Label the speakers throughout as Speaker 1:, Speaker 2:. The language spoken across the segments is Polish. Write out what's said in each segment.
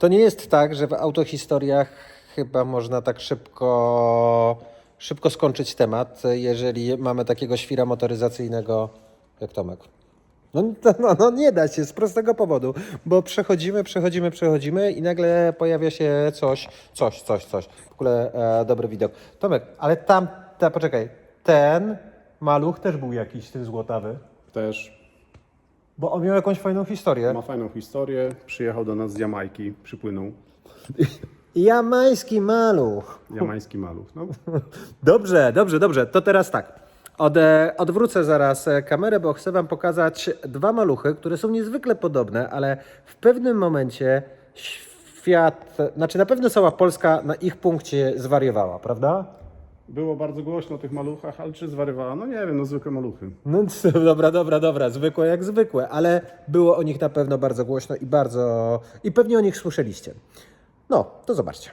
Speaker 1: To nie jest tak, że w autohistoriach chyba można tak szybko, szybko skończyć temat, jeżeli mamy takiego świra motoryzacyjnego jak Tomek. No, no, no nie da się z prostego powodu, bo przechodzimy, przechodzimy, przechodzimy i nagle pojawia się coś, coś, coś, coś. W ogóle e, dobry widok. Tomek, ale tam, ta, poczekaj, ten maluch też był jakiś, ten złotawy,
Speaker 2: Też
Speaker 1: bo on miał jakąś fajną historię.
Speaker 2: ma fajną historię. Przyjechał do nas z Jamajki, przypłynął.
Speaker 1: Jamański maluch.
Speaker 2: Jamański maluch. No,
Speaker 1: Dobrze, dobrze, dobrze. To teraz tak. Od, e, odwrócę zaraz e, kamerę, bo chcę Wam pokazać dwa maluchy, które są niezwykle podobne, ale w pewnym momencie świat, znaczy na pewno cała Polska na ich punkcie zwariowała, prawda?
Speaker 2: Było bardzo głośno o tych maluchach, ale czy zwariowała? No nie wiem, no zwykłe maluchy.
Speaker 1: No dobra, dobra, dobra, zwykłe jak zwykłe, ale było o nich na pewno bardzo głośno i bardzo. i pewnie o nich słyszeliście. No, to zobaczcie.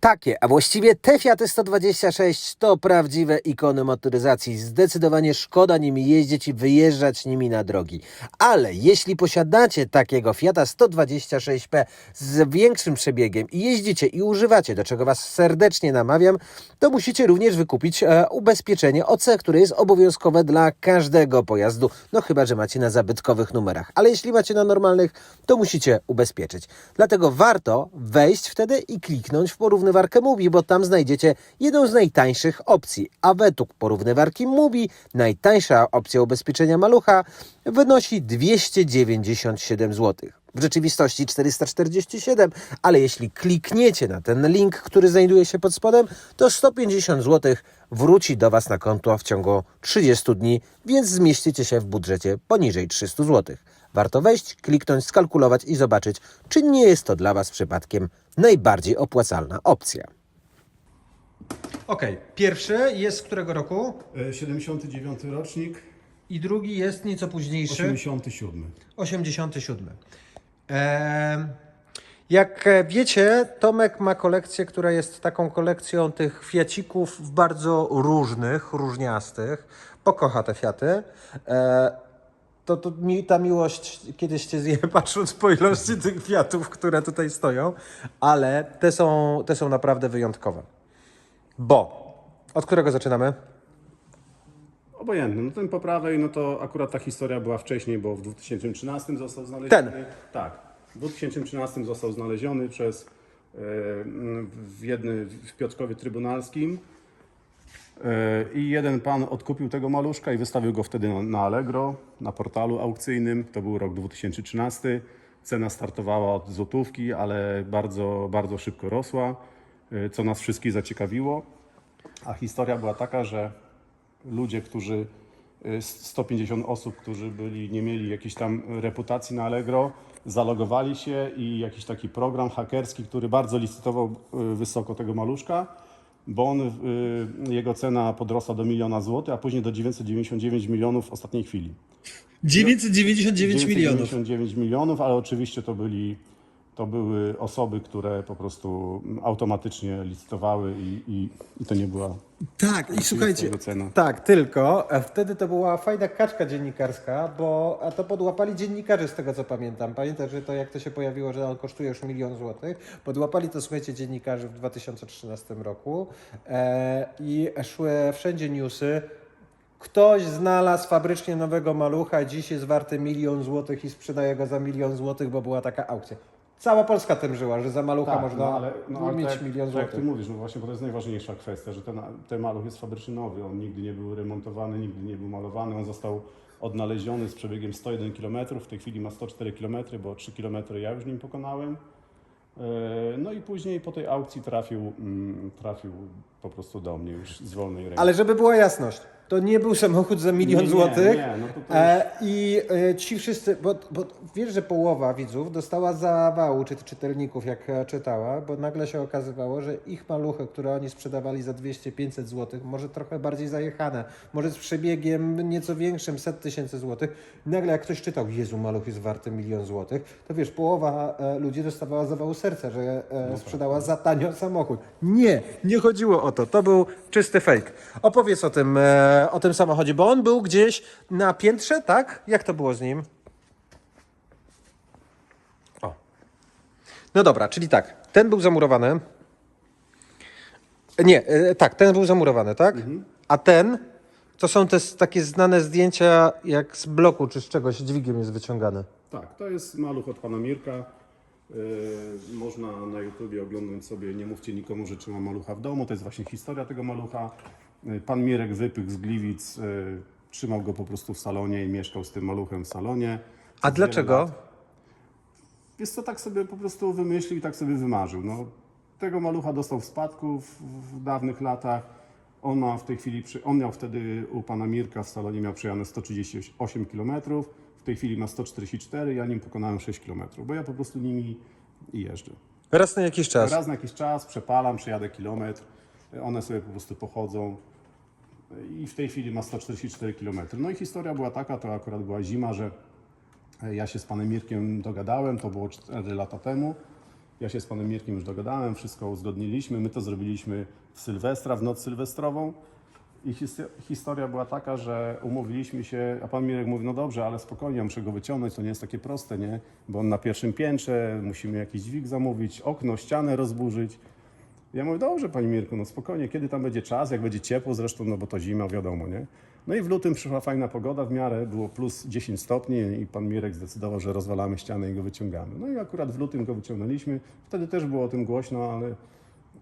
Speaker 1: Takie, a właściwie te Fiaty 126 to prawdziwe ikony motoryzacji. Zdecydowanie szkoda nimi jeździć i wyjeżdżać nimi na drogi. Ale jeśli posiadacie takiego Fiata 126P z większym przebiegiem i jeździcie i używacie, do czego Was serdecznie namawiam, to musicie również wykupić e, ubezpieczenie OC, które jest obowiązkowe dla każdego pojazdu. No chyba, że macie na zabytkowych numerach. Ale jeśli macie na normalnych, to musicie ubezpieczyć. Dlatego warto wejść wtedy i kliknąć w porównywarkę Mubi, bo tam znajdziecie jedną z najtańszych opcji. A według porównywarki Mubi najtańsza opcja ubezpieczenia malucha wynosi 297 zł. W rzeczywistości 447, ale jeśli klikniecie na ten link, który znajduje się pod spodem, to 150 zł wróci do Was na konto w ciągu 30 dni, więc zmieścicie się w budżecie poniżej 300 zł. Warto wejść, kliknąć, skalkulować i zobaczyć, czy nie jest to dla Was przypadkiem najbardziej opłacalna opcja. Okej, pierwszy jest z którego roku
Speaker 2: 79 rocznik,
Speaker 1: i drugi jest nieco późniejszy.
Speaker 2: 87.
Speaker 1: 87. Em, Jak e, wiecie, Tomek ma kolekcję, która jest taką kolekcją tych fiacików bardzo różnych, różniastych. Pokocha te fiaty. E, To, to mi, ta miłość kiedyś cię zje, patrząc po ilości tych fiatów, które tutaj stoją, ale te są, te są naprawdę wyjątkowe. Bo, od którego zaczynamy?
Speaker 2: Obojętny. No ten po prawej, no to akurat ta historia była wcześniej, bo w 2013 został znaleziony.
Speaker 1: Ten.
Speaker 2: Tak. W 2013 został znaleziony przez e, w jednym w Piotrkowie Trybunalskim. I jeden pan odkupił tego maluszka i wystawił go wtedy na, Allegro, na portalu aukcyjnym. To był rok 2013. Cena startowała od złotówki, ale bardzo, bardzo szybko rosła, e, co nas wszystkich zaciekawiło. A historia była taka, że ludzie, którzy y, 150 osób, którzy byli, nie mieli jakiejś tam reputacji na Allegro, zalogowali się i jakiś taki program hakerski, który bardzo licytował y, wysoko tego maluszka, bo on, y, jego cena podrosła do miliona złotych, a później do 999 milionów w ostatniej chwili.
Speaker 3: 999 milionów.
Speaker 2: 999 milionów, ale oczywiście to byli to były osoby, które po prostu automatycznie licytowały i, i, i to nie była
Speaker 3: Tak, i słuchajcie,
Speaker 2: cena.
Speaker 1: Tak, tylko e, wtedy to była fajna kaczka dziennikarska, bo a to podłapali dziennikarze z tego co pamiętam. Pamiętasz, że to jak to się pojawiło, że on kosztuje już milion złotych? Podłapali to, słuchajcie, dziennikarzy w 2013 roku e, i szły wszędzie newsy. Ktoś znalazł fabrycznie nowego malucha, dziś jest warty milion złotych i sprzedaje go za milion złotych, bo była taka aukcja. Cała Polska tym żyła, że za malucha można
Speaker 2: no, ale, no, ale
Speaker 1: mieć
Speaker 2: tak,
Speaker 1: milion
Speaker 2: tak jak ty
Speaker 1: złotych.
Speaker 2: mówisz, no właśnie, bo to jest najważniejsza kwestia, że ten, ten maluch jest fabrycznie nowy, on nigdy nie był remontowany, nigdy nie był malowany, on został odnaleziony z przebiegiem 101 km, w tej chwili ma 104 km, bo 3 km ja już nim pokonałem. E, No i później po tej aukcji trafił, mm, trafił po prostu do mnie już z wolnej ręki.
Speaker 1: Ale żeby była jasność, to nie był samochód za milion
Speaker 2: Nie,
Speaker 1: złotych.
Speaker 2: nie, no to to
Speaker 1: e, I e, ci wszyscy, bo, bo wiesz, że połowa widzów dostała zawału, czy czytelników, jak e, czytała, bo nagle się okazywało, że ich maluchy, które oni sprzedawali za 200-500 złotych, może trochę bardziej zajechane, może z przebiegiem nieco większym, set tysięcy złotych. Nagle jak ktoś czytał, Jezu, maluch jest warty milion złotych, to wiesz, połowa ludzi dostawała zawału serca, że e, sprzedała za tanio samochód. Nie, nie chodziło o to. To był czysty fake. Opowiedz o tym, e, o tym samochodzie, bo on był gdzieś na piętrze, tak? Jak to było z nim? O. No dobra, czyli tak, ten był zamurowany. Nie, e, tak, ten był zamurowany, tak? A ten, to są te s- takie znane zdjęcia, jak z bloku czy z czegoś dźwigiem jest wyciągany.
Speaker 2: Tak, to jest maluch od pana Mirka. Yy, można na YouTubie oglądać sobie Nie mówcie nikomu, że trzyma malucha w domu. To jest właśnie historia tego malucha. Yy, Pan Mirek wypych z Gliwic, yy, trzymał go po prostu w salonie i mieszkał z tym maluchem w salonie.
Speaker 1: A dlaczego?
Speaker 2: lat. Wiesz co, tak sobie po prostu wymyślił i tak sobie wymarzył. No, tego malucha dostał w spadku w, w dawnych latach. On ma w tej chwili, przy, on miał wtedy u pana Mirka w salonie miał przejane 138 km. W tej chwili ma 144, ja nim pokonałem 6 km, bo ja po prostu nimi jeżdżę.
Speaker 1: Raz na jakiś czas.
Speaker 2: Raz na jakiś czas przepalam, przejadę kilometr, one sobie po prostu pochodzą i w tej chwili ma 144 km. No i historia była taka, to akurat była zima, że ja się z panem Mirkiem dogadałem, to było 4 lata temu. Ja się z panem Mirkiem już dogadałem, wszystko uzgodniliśmy. My to zrobiliśmy w Sylwestra, w noc sylwestrową. I his- historia była taka, że umówiliśmy się, a pan Mirek mówi, no dobrze, ale spokojnie, muszę go wyciągnąć, to nie jest takie proste, nie? Bo on na pierwszym piętrze, musimy jakiś dźwig zamówić, okno, ścianę rozburzyć. Ja mówię, dobrze Panie Mirku, no spokojnie, kiedy tam będzie czas, jak będzie ciepło zresztą, no bo to zima, wiadomo, nie? No i w lutym przyszła fajna pogoda w miarę, było plus 10 stopni i Pan Mirek zdecydował, że rozwalamy ścianę i go wyciągamy. No i akurat w lutym go wyciągnęliśmy, wtedy też było o tym głośno, ale,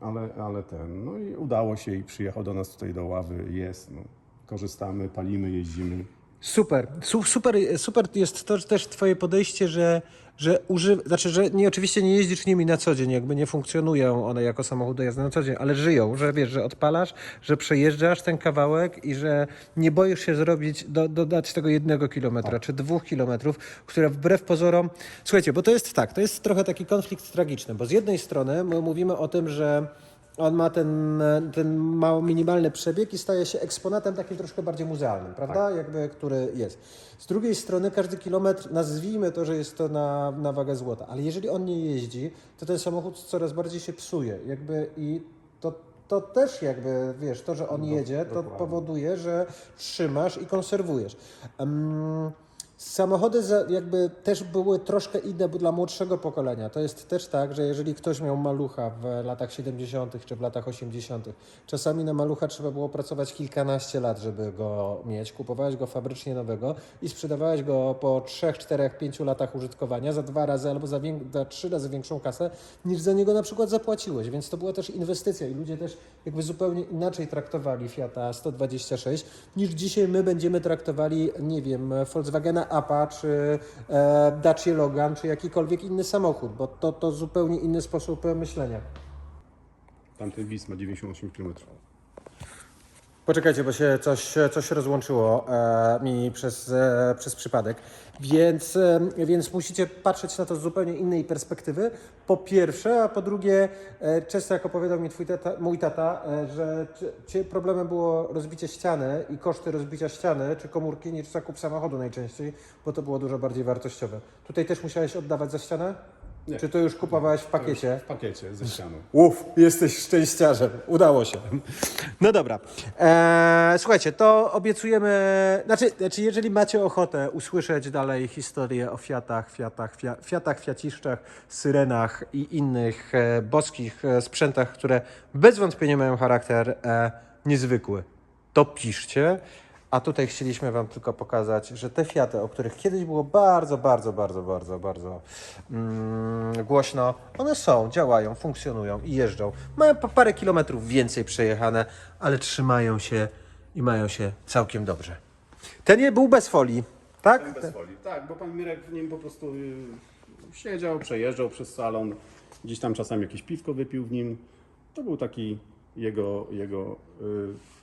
Speaker 2: ale, ale ten, no i udało się i przyjechał do nas tutaj do ławy, jest, no. Korzystamy, palimy, jeździmy.
Speaker 1: Super. Su- Super, super jest to też twoje podejście, że, że uży... znaczy, że nie, oczywiście nie jeździsz nimi na co dzień, jakby nie funkcjonują one jako samochód jazdy na co dzień, ale żyją, że wiesz, że odpalasz, że przejeżdżasz ten kawałek i że nie boisz się zrobić, do, dodać tego jednego kilometra czy dwóch kilometrów, które wbrew pozorom... Słuchajcie, bo to jest tak, to jest trochę taki konflikt tragiczny, bo z jednej strony my mówimy o tym, że on ma ten, ten mało minimalny przebieg i staje się eksponatem takim troszkę bardziej muzealnym, prawda? Jakby, który jest. Z drugiej strony każdy kilometr, nazwijmy to, że jest to na, na wagę złota, ale jeżeli on nie jeździ, to ten samochód coraz bardziej się psuje. Jakby i to, to też jakby, wiesz, to, że on jedzie, to powoduje, że trzymasz i konserwujesz. Em, Samochody jakby też były troszkę inne dla młodszego pokolenia. To jest też tak, że jeżeli ktoś miał malucha w latach 70. czy w latach 80., czasami na malucha trzeba było pracować kilkanaście lat, żeby go mieć. Kupowałeś go fabrycznie nowego i sprzedawałeś go po 3, 4, 5 latach użytkowania za dwa razy albo za, za trzy razy większą kasę, niż za niego na przykład zapłaciłeś. Więc to była też inwestycja i ludzie też jakby zupełnie inaczej traktowali Fiata 126 niż dzisiaj my będziemy traktowali, nie wiem, Volkswagena Apa, czy e, Dacia Logan, czy jakikolwiek inny samochód, bo to, to zupełnie inny sposób myślenia.
Speaker 2: Tamten WIS ma 98 km.
Speaker 1: Poczekajcie, bo się coś, coś rozłączyło e, mi przez, e, przez przypadek. Więc, e, więc musicie patrzeć na to z zupełnie innej perspektywy. Po pierwsze, a po drugie, e, często jak opowiadał mi twój tata, mój tata, e, że cie problemem było rozbicie ściany i koszty rozbicia ściany czy komórki niż zakup samochodu najczęściej, bo to było dużo bardziej wartościowe. Tutaj też musiałeś oddawać za ścianę?
Speaker 2: Nie.
Speaker 1: Czy to już kupowałeś w pakiecie?
Speaker 2: W pakiecie ze ścianą.
Speaker 1: Uf, jesteś szczęściarzem. Udało się. No dobra. Eee, słuchajcie, to obiecujemy. Znaczy, znaczy, jeżeli macie ochotę usłyszeć dalej historię o Fiatach, Fiatach, Fia, Fiatach, Fiaciszczach, Syrenach i innych e, boskich e, sprzętach, które bez wątpienia mają charakter e, niezwykły, to piszcie. A tutaj chcieliśmy Wam tylko pokazać, że te Fiaty, o których kiedyś było bardzo, bardzo, bardzo, bardzo, bardzo mm, głośno, one są, działają, funkcjonują i jeżdżą. Mają po parę kilometrów więcej przejechane, ale trzymają się i mają się całkiem dobrze. Ten nie był bez folii, tak?
Speaker 2: Bez folii. Tak, bo pan Mirek w nim po prostu y, siedział, przejeżdżał przez salon, gdzieś tam czasami jakieś piwko wypił w nim. To był taki jego, jego, y,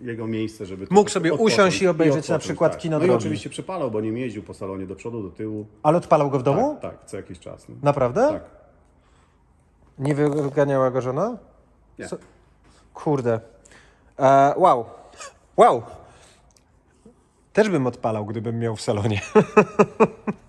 Speaker 2: jego miejsce, żeby
Speaker 1: Mógł sobie
Speaker 2: odpocząć
Speaker 1: usiąść i obejrzeć na przykład
Speaker 2: tak.
Speaker 1: kino
Speaker 2: No i
Speaker 1: drogi.
Speaker 2: oczywiście przepalał, bo nie jeździł po salonie do przodu, do tyłu.
Speaker 1: Ale odpalał go w domu?
Speaker 2: Tak, tak, co jakiś czas. No.
Speaker 1: Naprawdę?
Speaker 2: Tak.
Speaker 1: Nie wyganiała go żona?
Speaker 2: Nie.
Speaker 1: Co? Kurde. E, wow. Wow. Też bym odpalał, gdybym miał w salonie.